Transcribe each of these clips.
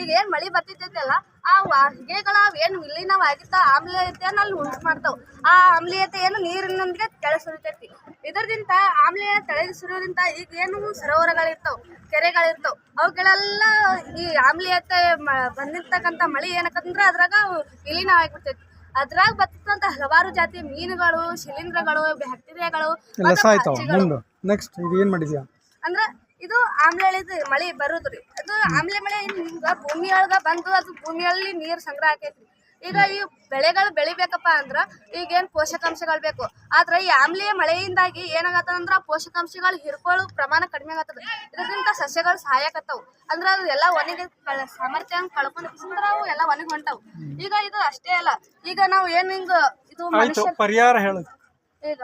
ಈಗ ಏನ್ ಮಳಿ ಬರ್ತಿರ್ತೈತಲ್ಲ ಆ ಹೊಗೆಗಳ ಏನು ವಿಲೀನವಾಗಿತ್ತ ಆಮ್ಲೀಯತೆಯನ್ನು ಅಲ್ಲಿ ಉಂಟು ಮಾಡ್ತಾವ. ಆ ಆಮ್ಲೀಯತೆ ಏನು ನೀರಿನೊಂದಿಗೆ ಕೆಳ ಸುರಿತೈತಿ. ಇದರಿಂದ ಆಮ್ಲೀಯ ತೆಳೆ ಸುರಿಯೋದ್ರಿಂದ ಈಗ ಏನು ಸರೋವರಗಳಿರ್ತಾವ ಕೆರೆಗಳಿರ್ತಾವ ಅವುಗಳೆಲ್ಲ ಈ ಆಮ್ಲೀಯತೆ ಬಂದಿರ್ತಕ್ಕಂಥ ಮಳಿ ಏನಕ್ಕಂದ್ರೆ ಅದ್ರಾಗ ವಿಲೀನ ಆಗಿಬಿಡ್ತೈತಿ. ಅದ್ರಾಗ ಬರ್ತಕ್ಕಂಥ ಹಲವಾರು ಜಾತಿ ಮೀನುಗಳು ಶಿಲೀಂಧ್ರಗಳು ಬ್ಯಾಕ್ಟೀರಿಯಾಗಳು ನೆಕ್ಸ್ಟ್ ಏನು ಮಾಡಿದ್ಯಾ? ಅಂದ್ರ ಇದು ಆಮ್ಲಳಿದ ಮಳಿ ಬರುದ್ರಿ ಅದು ಆಮ್ಲೆ ಮಳೆ ಹಿಂಗ ಭೂಮಿಯೊಳಗ ಬಂದು ಅದು ಭೂಮಿಯಲ್ಲಿ ನೀರ್ ಸಂಗ್ರಹ ಆಕೈತ್ರಿ. ಈಗ ಈ ಬೆಳೆಗಳು ಬೆಳಿಬೇಕಪ್ಪ ಅಂದ್ರ ಈಗ ಏನ್ ಪೋಷಕಾಂಶಗಳು ಬೇಕು. ಆದ್ರ ಈ ಆಮ್ಲೀಯ ಮಳೆಯಿಂದಾಗಿ ಏನಾಗತ್ತದ ಅಂದ್ರ ಪೋಷಕಾಂಶಗಳು ಹಿಡ್ಕೊಳ್ಳೋ ಪ್ರಮಾಣ ಕಡಿಮೆ ಆಗತ್ತದ. ಇದರಿಂದ ಸಸ್ಯಗಳು ಸಹಾಯಕತ್ತವು ಅಂದ್ರ ಅದು ಎಲ್ಲ ಒಣಗಿ ಸಾಮರ್ಥ್ಯ ಕಳ್ಕೊಂಡ್ರ ಅವು ಎಲ್ಲ ಒಣಗಿ ಹೊಂಟವು. ಈಗ ಇದು ಅಷ್ಟೇ ಅಲ್ಲ. ಈಗ ನಾವು ಏನ್ ಹಿಂಗ ಇದು ಮನುಷ್ಯ ಪರಿಹಾರ ಹೇಳು. ಈಗ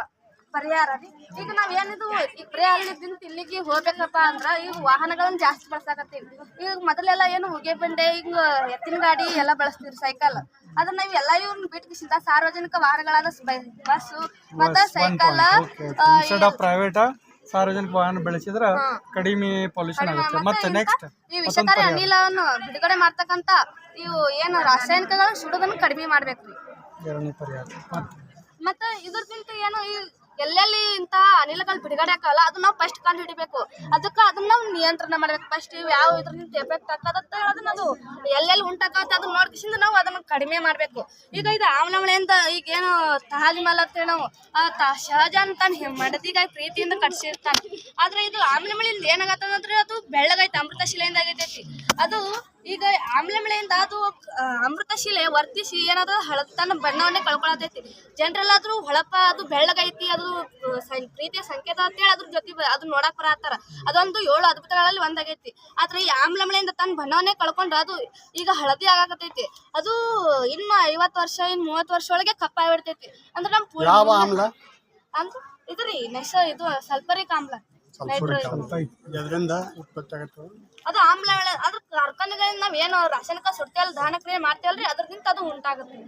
ಪರಿಹಾರ ರೀ ಈಗ ನಾವ್ ಏನಿದು ಈಗ ಬರೀ ಅಲ್ಲಿದ್ದಿಂದ ಇಲ್ಲಿಗೆ ಹೋಗ್ಬೇಕಪ್ಪ ಅಂದ್ರ ಈಗ ವಾಹನಗಳನ್ನ ಜಾಸ್ತಿ ಬಳಸಾಕತ್ತೀವಿ. ಈಗ ಮೊದಲೆಲ್ಲ ಏನು ಹೊಗೆ ಬಂಡೆ ಈಗ ಎತ್ತಿನ ಗಾಡಿ ಎಲ್ಲ ಬಳಸ್ತೀವಿ ಸೈಕಲ್ ಅದನ್ನ ನಾವ್ ಎಲ್ಲ ಇವ್ರನ್ನ ಸಾರ್ವಜನಿಕ ವಾಹನಗಳಾದ ಬಸ್ಸು ಮತ್ತ ಸೈಕಲ್ ಪ್ರೈವೇಟ್ ಸಾರ್ವಜನಿಕ ವಾಹನ ಬೆಳೆಸಿದ್ರ ಕಡಿಮೆ ಪೊಲ್ಯೂಷನ್ ಆಗುತ್ತೆ. ಮತ್ತೆ ನೆಕ್ಸ್ಟ್ ಈ ವಿಷಕಾರಿ ಅನಿಲವನ್ನು ಬಿಡುಗಡೆ ಮಾಡ್ತಕ್ಕಂತ ಇವು ಏನು ರಾಸಾಯನಿಕಗಳು ಸುಡೋದನ್ನ ಕಡಿಮೆ ಮಾಡ್ಬೇಕ್ರಿ. ಎರಡನೇ ಪರಿಹಾರ. ಮತ್ತೆ ಮತ್ತೆ ಇದ್ರಕ್ಕಿಂತ ಏನು ಈ ಎಲ್ಲೆಲ್ಲಿ ಇಂತಹ ಅನಿಲಗಳು ಬಿಡುಗಡೆ ಆಗಲ್ಲ ಅದನ್ನ ನಾವು ಫಸ್ಟ್ ಕಂಡು ಹಿಡಿಬೇಕು. ಅದಕ್ಕೆ ಅದನ್ನ ನಾವು ನಿಯಂತ್ರಣ ಮಾಡ್ಬೇಕು. ಫಸ್ಟ್ ಯಾವ ಇದ್ರಿಂದ ಎಫೆಕ್ಟ್ ಆಗ್ತದಂತ ಹೇಳೋದನ್ನ ಅದು. ಎಲ್ಲೆಲ್ಲಿ ಉಂಟಾಗತ್ತೆ ಅದನ್ನ ನೋಡ್ಕಿಸಿಂದ ನಾವು ಅದನ್ನ ಕಡಿಮೆ ಮಾಡ್ಬೇಕು. ಈಗ ಇದು ಆಮ್ಲಮಳೆಯಿಂದ ಈಗ ಏನು ತಾಜ್ ಮಹಲ್ ಅಂತೇಳಿ ನಾವು, ಆ ತ ಶಹಜಾನ್ ಮಡದಿಗ ಪ್ರೀತಿಯಿಂದ ಕಟ್ಸಿರ್ತಾನೆ. ಆದ್ರೆ ಇದು ಆಮ್ಲಮಳೆಯಿಂದ ಏನಾಗತ್ತದ ಅಂದ್ರೆ ಅದು ಬೆಳ್ಳಗೈತೆ ಅಮೃತ ಶಿಲೆಯಿಂದ ಆಗೈತೈತಿ. ಅದು ಈಗ ಆಮ್ಲಮಳೆಯಿಂದ ಅದು ಅಮೃತಶಿಲೆ ಅಮೃತ ಶಿಲೆ ವರ್ತಿಸಿ ಏನಾದ್ರು ಹಳ ತನ್ನ ಬಣ್ಣವನ್ನೇ ಕಳ್ಕೊಳತೈತಿ. ಜನರೆಲ್ಲಾದ್ರೂ ಹೊಳಪ ಅದು ಬೆಳ್ಳಗೈತಿ ಅದು ಪ್ರೀತಿಯ ಸಂಕೇತ ಅಂತೇಳಿ ಅದ್ರ ಜೊತೆ ಅದು ನೋಡಕ್ ಬರತ್ತಾರ. ಅದೊಂದು ಏಳು ಅದ್ಭುತಗಳಲ್ಲಿ ಒಂದಾಗೈತಿ. ಆದ್ರೆ ಈ ಆಮ್ಲಮಳೆಯಿಂದ ತನ್ನ ಬಣ್ಣವನ್ನೇ ಕಳ್ಕೊಂಡ್ರ ಅದು ಈಗ ಹಳದಿ ಆಗಾಕತೈತಿ. ಅದು ಇನ್ನು ಐವತ್ತು ವರ್ಷ ಇನ್ ಮೂವತ್ತು ವರ್ಷ ಒಳಗೆ ಕಪ್ಪಾಗ್ಬಿಡ್ತೈತಿ. ಅಂದ್ರೆ ನಮ್ಮ ಆಮ್ಲ? ಅಂದ್ರೆ ಇದ್ರಿ ನೆಸ ನೆಕ್ಸ್ಟ್ ಇದು ಸಲ್ಫರಿಕ್ ಆಮ್ಲ. ಅದು ಆಮ್ಲ ಅದ್ರ ಕಾರ್ಖಾನೆಗಳಿಂದ ನಾವ್ ಏನು ರಾಸಾಯನಿಕ ಸುಡ್ತೇವಲ್ಲ ದಹನ ಕ್ರಿಯೆ ಮಾಡ್ತೇವಲ್ರಿ ಅದ್ರದಿಂದ ಅದು ಉಂಟಾಗುತ್ತೆ.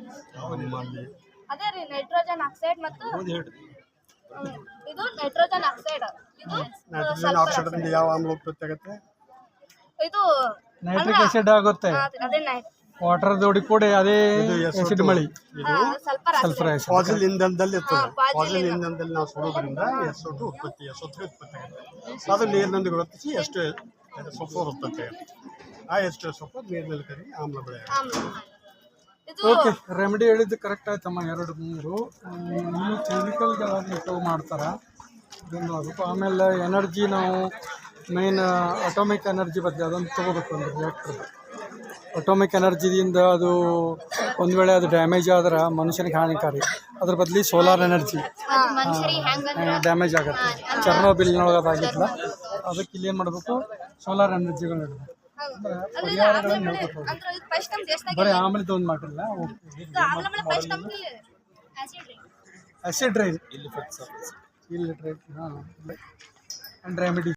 ಅದೇ ರೀ ನೈಟ್ರೋಜನ್ ಆಕ್ಸೈಡ್ ಮತ್ತು ಇದು ನೈಟ್ರೋಜನ್ ಆಕ್ಸೈಡ್ ಇದು ನೈಟ್ರೋಜನ್ ಆಕ್ಸೈಡ್ದಿಂದ ಯಾವ ಆಮ್ಲ ಉತ್ಪತ್ತಿ ಆಗುತ್ತೆ ಇದು ನೈಟ್ರಿಕ್ ಆಸಿಡ್ ಆಗುತ್ತೆ. ಅದೇ ನೈಟ್ ವಾಟರ್ ಜೋಡಿ ಕೂಡ ಅದೇ ಆಸಿಡ್ ಮಳಿ. ಸಲ್ಫರ್ ಫಾಸಿಲ್ ಇಂಧನದಲ್ಲಿ ಫಾಸಿಲ್ ಇಂಧನದಲ್ಲಿ ನಾವು ಸುಡೋದ್ರಿಂದ ಎಸ್ಒಟು ಉತ್ಪತ್ತಿ ಎಸ್ಒ ಉತ್ಪತ್ತಿ ಆಗುತ್ತೆ. ಅದು ನೀರಿನೊಂದಿಗೆ ವರ್ತಿಸಿ ಎಷ್ಟು ಸೊಪ್ಪು ಉತ್ಪತ್ತಿ ಆಗುತ್ತೆ. ಆ ಎಷ್ಟು ಸ್ವಲ್ಪ ನೀರಿನಲ್ಲಿ ಕರಗಿ ಆಮ್ಲ ಬೆಳೆ. ಓಕೆ ರೆಮಿಡಿ ಹೇಳಿದ್ದು ಕರೆಕ್ಟ್ ಆಯ್ತಮ್ಮ ಎರಡು ಮೂರು. ಇನ್ನು ಕೆಮಿಕಲ್ಗಳನ್ನು ಉಪಯೋಗ ಮಾಡ್ತಾರೆ? ಇದೊಂದು ಆಮೇಲೆ ಎನರ್ಜಿ ನಾವು ಮೇನ್ ಅಟೋಮಿಕ್ ಎನರ್ಜಿ ಬಗ್ಗೆ ಅದನ್ನು ತೊಗೋಬೇಕು ಒಂದು ರಿಯಾಕ್ಟರ್ ಅಟೋಮಿಕ್ ಎನರ್ಜಿಯಿಂದ ಅದು ಒಂದು ವೇಳೆ ಅದು ಡ್ಯಾಮೇಜ್ ಆದ್ರೆ ಮನುಷ್ಯನಿಗೆ ಹಾನಿಕಾರಿ. ಅದ್ರ ಬದಲಿ ಸೋಲಾರ್ ಎನರ್ಜಿ ಡ್ಯಾಮೇಜ್ ಆಗುತ್ತೆ. ಚರ್ನೋಬಿಲ್ನೊಳಗೆ ಅದಾಗಿಲ್ಲ ಅದಕ್ಕೆ ಇಲ್ಲಿ ಏನು ಮಾಡಬೇಕು? ಸೋಲಾರ್ ಎನರ್ಜಿಗಳು ಇಡಬೇಕು. ಅಂದ್ರೆ ಇದು ಆಮ್ಲ ಮಳೆ ಅಂದ್ರೆ ಇದು ಫಸ್ಟ್ ನಮ್ಮ ದೇಶದಾಗ ಬರೀ ಆಮೇಲೆ ಒಂದು ಮಾಡಿಲ್ಲ ಓಕೆ ಇದು ಆಮ್ಲ ಮಳೆ ಫಸ್ಟ್ ನಮ್ಗೆ ಆಸಿಡ್ ರೀ ಆಸಿಡ್ ರೈನ್ ಇಲ್ಲಿ ಇಲ್ಲಿ ಟ್ರೈನ್ ಹಾಂ ಆ್ಯಂಡ್ ರೆಮಿಡಿ